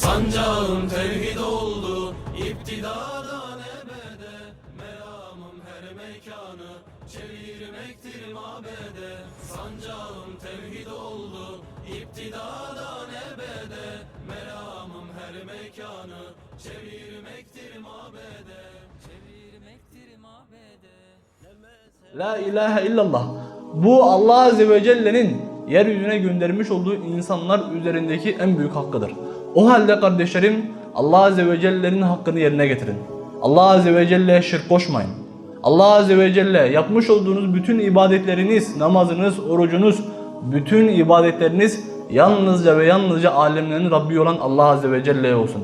Sancağım tevhid oldu iptidadan ebede. Meramım her mekanı çevirmektir mabede. Sancağım tevhid oldu iptidadan ebede. Meramım her mekanı çevirmektir mabede. Çevirmektir mabede. La ilahe illallah. Bu Allah Azze ve Celle'nin yeryüzüne göndermiş olduğu insanlar üzerindeki en büyük hakkıdır. O halde kardeşlerim Allah Azze ve Celle'nin hakkını yerine getirin. Allah Azze ve Celle'ye şirk koşmayın. Allah Azze ve Celle yapmış olduğunuz bütün ibadetleriniz, namazınız, orucunuz, bütün ibadetleriniz yalnızca ve yalnızca alemlerin Rabbi olan Allah Azze ve Celle'ye olsun.